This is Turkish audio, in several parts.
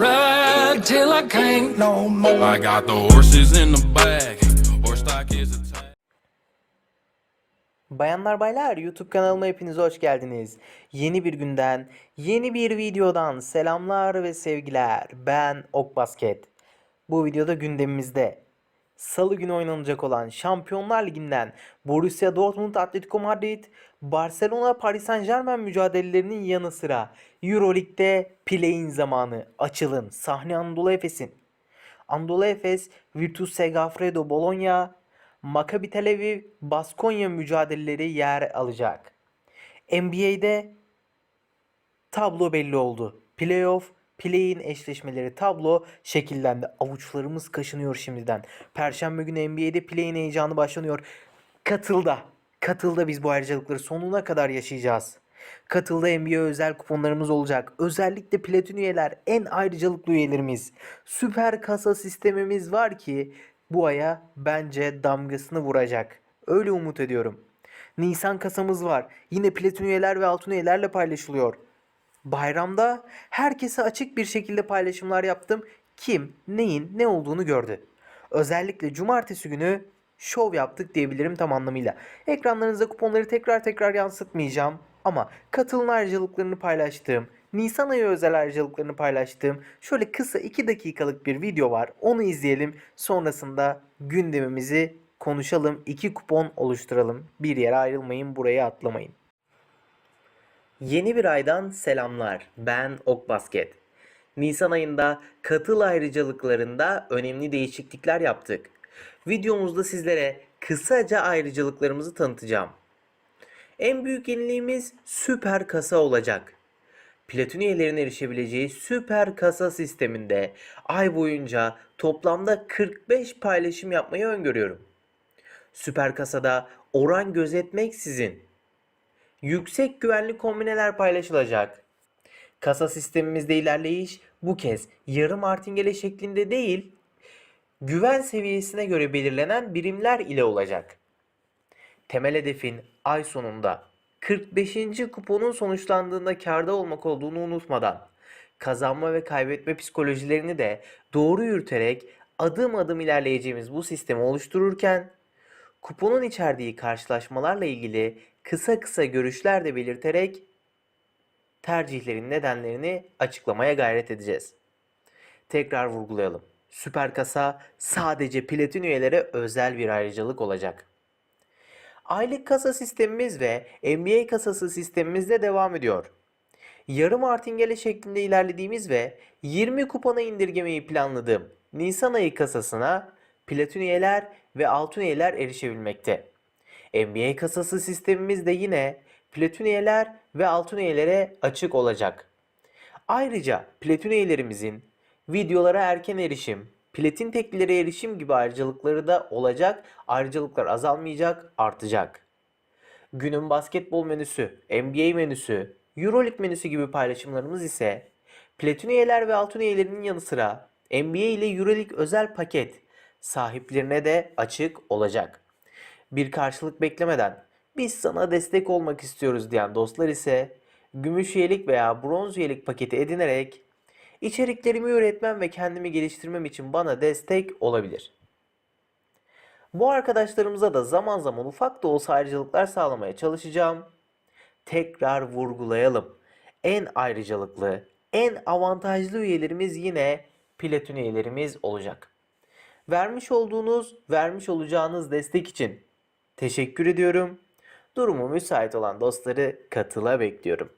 Ride till I can't no more. I got the horses in the back. Horse stock is attached. Bayanlar baylar YouTube kanalıma hepiniz hoş geldiniz. Yeni bir günden, yeni bir videodan selamlar ve sevgiler. Ben Ok Basket. Bu videoda gündemimizde Salı günü oynanacak olan Şampiyonlar Ligi'nden Borussia Dortmund Atletico Madrid, Barcelona Paris Saint-Germain mücadelelerinin yanı sıra Euroleague'de play-in zamanı açılın. Sahne Anadolu Efes'in. Anadolu Efes, Virtus Segafredo Bologna, Maccabi Tel Aviv, Baskonya mücadeleleri yer alacak. NBA'de tablo belli oldu. Playoff, play-in eşleşmeleri tablo şekillendi. Avuçlarımız kaşınıyor şimdiden. Perşembe günü NBA'de play-in heyecanı başlanıyor. Katılda. Katılda biz bu ayrıcalıkları sonuna kadar yaşayacağız. Katılda NBA özel kuponlarımız olacak. Özellikle platin üyeler en ayrıcalıklı üyelerimiz. Süper kasa sistemimiz var ki bu aya bence damgasını vuracak. Öyle umut ediyorum. Nisan kasamız var. Yine platin üyeler ve altın üyelerle paylaşılıyor. Bayramda herkese açık bir şekilde paylaşımlar yaptım. Kim, neyin, ne olduğunu gördü. Özellikle cumartesi günü şov yaptık diyebilirim tam anlamıyla. Ekranlarınıza kuponları tekrar tekrar yansıtmayacağım. Ama katılım ayrıcalıklarını paylaştığım, Nisan ayı özel ayrıcalıklarını paylaştığım şöyle kısa 2 dakikalık bir video var. Onu izleyelim. Sonrasında gündemimizi konuşalım. 2 kupon oluşturalım. Bir yere ayrılmayın, buraya atlamayın. Yeni bir aydan selamlar. Ben Ok Basket. Nisan ayında katıl ayrıcalıklarında önemli değişiklikler yaptık. Videomuzda sizlere kısaca ayrıcalıklarımızı tanıtacağım. En büyük yeniliğimiz süper kasa olacak. Platin üyelerine erişebileceği süper kasa sisteminde ay boyunca toplamda 45 paylaşım yapmayı öngörüyorum. Süper kasada oran gözetmeksizin yüksek güvenli kombineler paylaşılacak. Kasa sistemimizde ilerleyiş bu kez yarım martingale şeklinde değil, güven seviyesine göre belirlenen birimler ile olacak. Temel hedefin ay sonunda 45. kuponun sonuçlandığında karda olmak olduğunu unutmadan kazanma ve kaybetme psikolojilerini de doğru yürüterek adım adım ilerleyeceğimiz bu sistemi oluştururken kuponun içerdiği karşılaşmalarla ilgili kısa kısa görüşler de belirterek tercihlerin nedenlerini açıklamaya gayret edeceğiz. Tekrar vurgulayalım. Süper kasa sadece platin üyelere özel bir ayrıcalık olacak. Aylık kasa sistemimiz ve NBA kasası sistemimizde devam ediyor. Yarım martingale şeklinde ilerlediğimiz ve 20 kupona indirgemeyi planladığım Nisan ayı kasasına platin üyeler ve altın üyeler erişebilmekte. NBA kasası sistemimiz de yine platin üyeler ve altın üyelere açık olacak. Ayrıca platin üyelerimizin videolara erken erişim, platin teklilere erişim gibi ayrıcalıkları da olacak. Ayrıcalıklar azalmayacak, artacak. Günün basketbol menüsü, NBA menüsü, Euroleague menüsü gibi paylaşımlarımız ise platin üyeler ve altın üyelerinin yanı sıra NBA ile Euroleague özel paket sahiplerine de açık olacak. Bir karşılık beklemeden biz sana destek olmak istiyoruz diyen dostlar ise gümüş üyelik veya bronz üyelik paketi edinerek içeriklerimi üretmem ve kendimi geliştirmem için bana destek olabilir. Bu arkadaşlarımıza da zaman zaman ufak da olsa ayrıcalıklar sağlamaya çalışacağım. Tekrar vurgulayalım. En ayrıcalıklı, en avantajlı üyelerimiz yine platin üyelerimiz olacak. Vermiş olduğunuz, vermiş olacağınız destek için teşekkür ediyorum. Durumu müsait olan dostları katıla bekliyorum.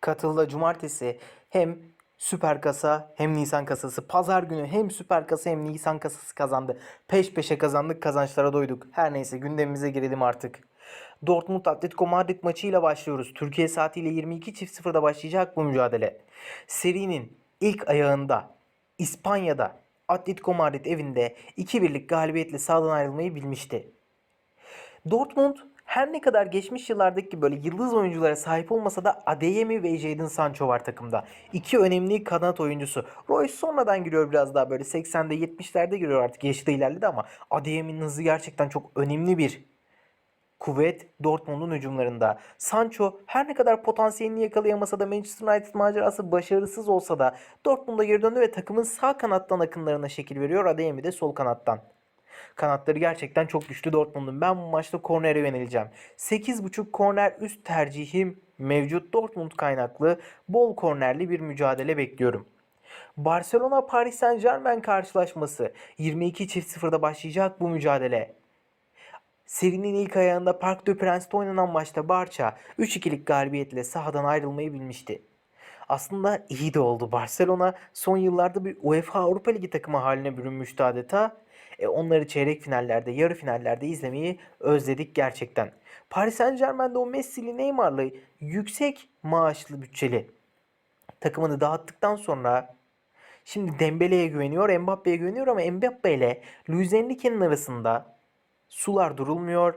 Katılda cumartesi hem Süper Kasa hem Nisan Kasası. Pazar günü hem Süper Kasa hem Nisan Kasası kazandı. Peş peşe kazandık kazançlara doyduk. Her neyse gündemimize girelim artık. Dortmund Atletico Madrid maçıyla başlıyoruz. Türkiye saatiyle 22.00'da başlayacak bu mücadele. Serinin ilk ayağında İspanya'da Atletico Madrid evinde 2-1'lik galibiyetle sahadan ayrılmayı bilmişti. Dortmund her ne kadar geçmiş yıllardaki böyle yıldız oyunculara sahip olmasa da Adeyemi ve Jadon Sancho var takımda. İki önemli kanat oyuncusu. Royce sonradan giriyor biraz daha böyle 80'de 70'lerde giriyor artık yaşı da ilerledi ama Adeyemi'nin hızı gerçekten çok önemli bir kuvvet Dortmund'un hücumlarında. Sancho her ne kadar potansiyelini yakalayamasa da Manchester United macerası başarısız olsa da Dortmund'a geri döndü ve takımın sağ kanattan akınlarına şekil veriyor. Adeyemi de sol kanattan. Kanatları gerçekten çok güçlü Dortmund'un. Ben bu maçta kornere yöneleceğim. 8.5 korner üst tercihim mevcut. Dortmund kaynaklı bol kornerli bir mücadele bekliyorum. Barcelona Paris Saint Germain karşılaşması 22 çift 0'da başlayacak bu mücadele. Serinin ilk ayağında Parc des Prince'de oynanan maçta Barça 3-2'lik galibiyetle sahadan ayrılmayı bilmişti. Aslında iyi de oldu. Barcelona son yıllarda bir UEFA Avrupa Ligi takımı haline bürünmüştü adeta. E, onları çeyrek finallerde, yarı finallerde izlemeyi özledik gerçekten. Paris Saint Germain'de o Messi'li, Neymar'lı, yüksek maaşlı bütçeli takımını dağıttıktan sonra şimdi Dembele'ye güveniyor, Mbappe'ye güveniyor ama Mbappe ile Luis Enrique'nin arasında sular durulmuyor.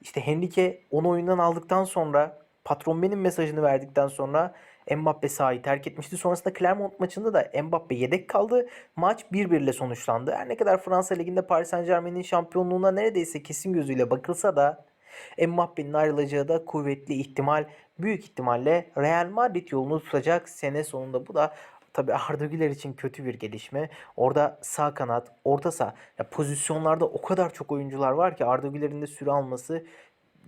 İşte Henrique onu oyundan aldıktan sonra patron benim mesajını verdikten sonra Mbappe sahayı terk etmişti. Sonrasında Clermont maçında da Mbappe yedek kaldı. Maç 1-1 ile sonuçlandı. Her ne kadar Fransa Ligi'nde Paris Saint Germain'in şampiyonluğuna neredeyse kesin gözüyle bakılsa da Mbappe'nin ayrılacağı da kuvvetli ihtimal. Büyük ihtimalle Real Madrid yolunu tutacak sene sonunda. Bu da tabii Arda Güler için kötü bir gelişme. Orada sağ kanat, orta saha ya pozisyonlarda o kadar çok oyuncular var ki Arda Güler'in de süre alması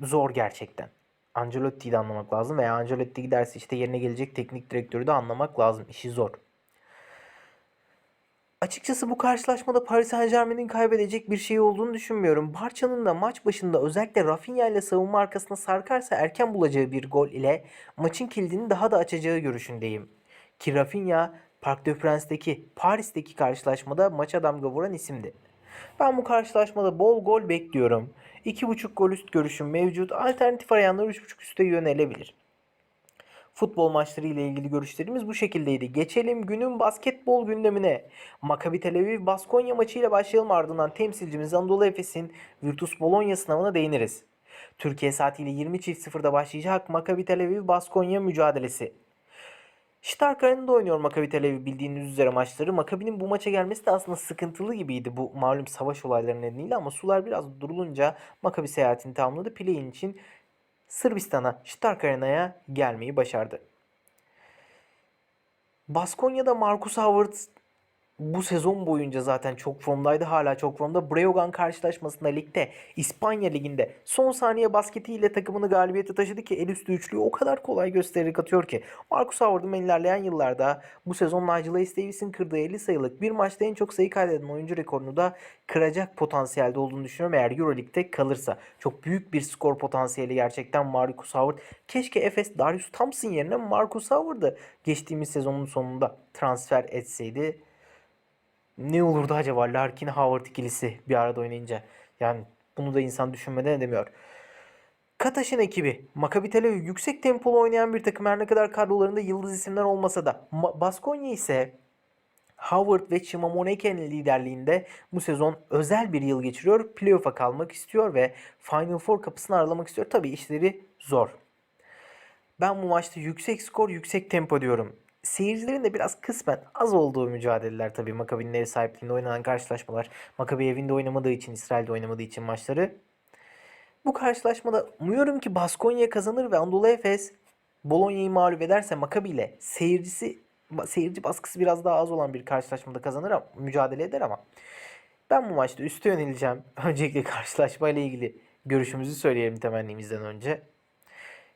zor gerçekten. Ancelotti'yi de anlamak lazım veya Ancelotti giderse işte yerine gelecek teknik direktörü de anlamak lazım. İşi zor. Açıkçası bu karşılaşmada Paris Saint Germain'in kaybedecek bir şey olduğunu düşünmüyorum. Barça'nın da maç başında özellikle Rafinha ile savunma arkasına sarkarsa erken bulacağı bir gol ile maçın kilidini daha da açacağı görüşündeyim. Ki Rafinha Parc des Prince'deki Paris'teki karşılaşmada maça damga vuran isimdi. Ben bu karşılaşmada bol gol bekliyorum. 2.5 gol üst görüşüm mevcut. Alternatif arayanlar 3.5 üste yönelebilir. Futbol maçları ile ilgili görüşlerimiz bu şekildeydi. Geçelim günün basketbol gündemine. Maccabi Tel Aviv Baskonya maçıyla başlayalım ardından temsilcimiz Anadolu Efes'in Virtus Bologna sınavına değiniriz. Türkiye saatiyle 20.00'da başlayacak Maccabi Tel Aviv Baskonya mücadelesi. Stark Arena'da oynuyor Maccabi Tel Aviv bildiğiniz üzere maçları. Maccabi'nin bu maça gelmesi de aslında sıkıntılı gibiydi bu malum savaş olayları nedeniyle ama sular biraz durulunca Maccabi seyahatini tamamladı. Play-in için Sırbistan'a, Stark Arena'ya gelmeyi başardı. Baskonya'da Marcus Howard bu sezon boyunca zaten çok formdaydı. Hala çok formda. Breogán karşılaşmasında ligde, İspanya liginde son saniye basketiyle takımını galibiyete taşıdı ki el üstü üçlüyü o kadar kolay göstererek atıyor ki. Marcus Howard'ın ilerleyen yıllarda bu sezon Nigel Hayes Davis'in kırdığı 50 sayılık bir maçta en çok sayı kaydeden oyuncu rekorunu da kıracak potansiyelde olduğunu düşünüyorum eğer Euroleague'de kalırsa. Çok büyük bir skor potansiyeli gerçekten Marcus Howard. Keşke Efes Darius Thompson yerine Marcus Howard'ı geçtiğimiz sezonun sonunda transfer etseydi ne olurdu acaba Larkin Howard ikilisi bir arada oynayınca? Yani bunu da insan düşünmeden edemiyor. Kataş'ın ekibi Maccabi Tel Aviv yüksek tempolu oynayan bir takım her ne kadar kadrolarında yıldız isimler olmasa da Ma- Baskonya ise Howard ve Chimamoneke'nin liderliğinde bu sezon özel bir yıl geçiriyor. Playoff'a kalmak istiyor ve Final Four kapısını aralamak istiyor. Tabii işleri zor. Ben bu maçta yüksek skor, yüksek tempo diyorum. Seyircilerin de biraz kısmen az olduğu mücadeleler tabii Maccabi'nin ev sahipliğinde oynanan karşılaşmalar. Maccabi evinde oynamadığı için, İsrail'de oynamadığı için maçları. Bu karşılaşmada umuyorum ki Baskonya kazanır ve Anadolu Efes Bolonya'yı mağlup ederse Maccabi ile seyircisi seyirci baskısı biraz daha az olan bir karşılaşmada kazanır ama mücadele eder ama ben bu maçta üste yöneleceğim. Öncelikle karşılaşmayla ilgili görüşümüzü söyleyelim temennimizden önce.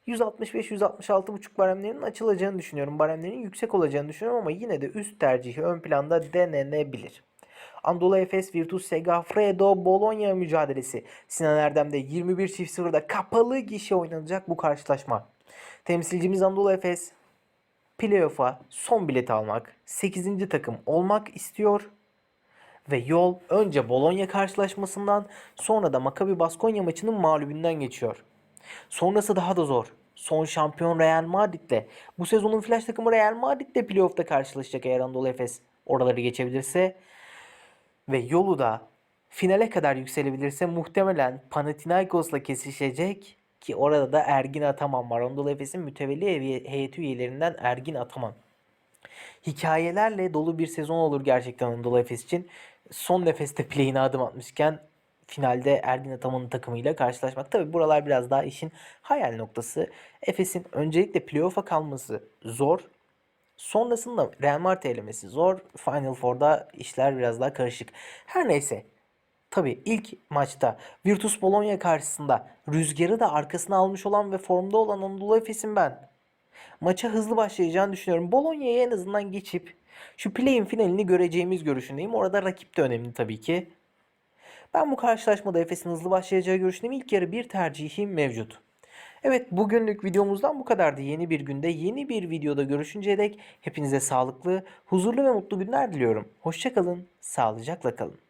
165-166,5 baremlerinin açılacağını düşünüyorum. Baremlerin yüksek olacağını düşünüyorum ama yine de üst tercihi ön planda denenebilir. Anadolu Efes Virtus Segafredo Bologna mücadelesi. Sinan Erdem'de 21 çift 0'da kapalı gişe oynanacak bu karşılaşma. Temsilcimiz Anadolu Efes playoff'a son bileti almak, 8. takım olmak istiyor ve yol önce Bologna karşılaşmasından sonra da Maccabi Baskonya maçının mağlubinden geçiyor. Sonrası daha da zor. Son şampiyon Real Madrid'le. Bu sezonun flash takımı Real Madrid'le playoff'ta karşılaşacak eğer Anadolu Efes oraları geçebilirse. Ve yolu da finale kadar yükselebilirse muhtemelen Panathinaikos'la kesişecek ki orada da Ergin Ataman var. Anadolu Efes'in mütevelli heyeti üyelerinden Ergin Ataman. Hikayelerle dolu bir sezon olur gerçekten Anadolu Efes için. Son nefeste play'ine adım atmışken finalde Ergin Ataman'ın takımıyla karşılaşmak. Tabi buralar biraz daha işin hayal noktası. Efes'in öncelikle playoff'a kalması zor. Sonrasında Real Madrid elemesi zor. Final Four'da işler biraz daha karışık. Her neyse. Tabi ilk maçta Virtus Bologna karşısında rüzgarı da arkasına almış olan ve formda olan Anadolu Efes'in ben. Maça hızlı başlayacağını düşünüyorum. Bologna'ya en azından geçip şu play-in finalini göreceğimiz görüşündeyim. Orada rakip de önemli tabii ki. Ben bu karşılaşmada Efes'in hızlı başlayacağı görüşündeyim. İlk yarı bir tercihim mevcut. Evet bugünlük videomuzdan bu kadardı. Yeni bir günde yeni bir videoda görüşünceye dek hepinize sağlıklı, huzurlu ve mutlu günler diliyorum. Hoşçakalın, sağlıcakla kalın.